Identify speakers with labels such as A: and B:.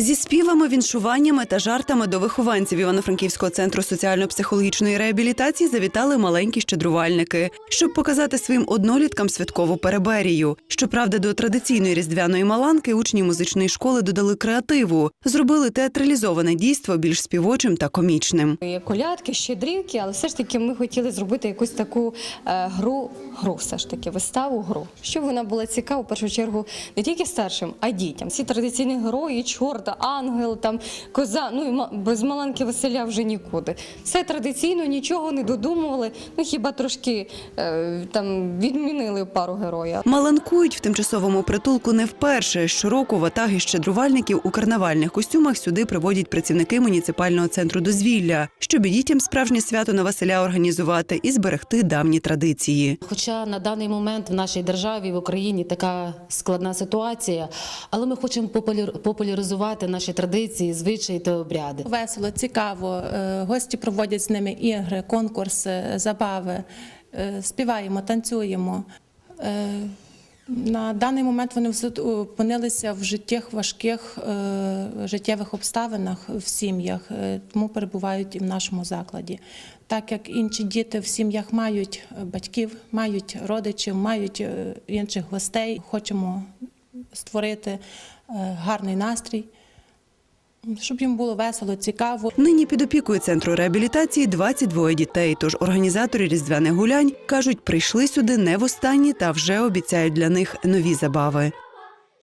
A: Зі співами, віншуваннями та жартами до вихованців Івано-Франківського центру соціально-психологічної реабілітації завітали маленькі щедрувальники, щоб показати своїм одноліткам святкову переберію. Щоправда, до традиційної різдвяної маланки учні музичної школи додали креативу, зробили театралізоване дійство більш співочим та комічним.
B: Є колядки, щедрівки, але все ж таки ми хотіли зробити якусь таку е, гру, гру, все ж таки, виставу, гру. Щоб вона була цікава в першу чергу не тільки старшим, а й дітям. Всі традиційні герої, чорта, ангел, там коза. Ну і ма- без маланки Василя вже нікуди. Все традиційно, нічого не додумували. Ну хіба трошки е, там відмінили пару героїв.
A: Маланкують в тимчасовому притулку не вперше. Щороку ватаги щедрувальників у карнавальних костюмах сюди приводять працівники муніципального центру дозвілля, щоб і дітям справжнє свято на Василя організувати і зберегти давні традиції.
C: Хоча на даний момент в нашій державі в Україні така складна ситуація, але ми хочемо популяр- популяризувати наші традиції, звичаї та обряди.
D: Весело, цікаво. Е, Гості проводять з ними ігри, конкурси, забави. Е, Співаємо, танцюємо. Е, На даний момент вони опинилися в життєвих важких е, життєвих обставинах в сім'ях, е, тому перебувають і в нашому закладі. Так як інші діти в сім'ях мають е, батьків, мають родичів, мають е, інших гостей, хочемо створити е, гарний настрій щоб їм було весело, цікаво.
A: Нині під опікою центру реабілітації 22 дітей. Тож організатори різдвяних гулянь кажуть, прийшли сюди не востаннє та вже обіцяють для них нові забави.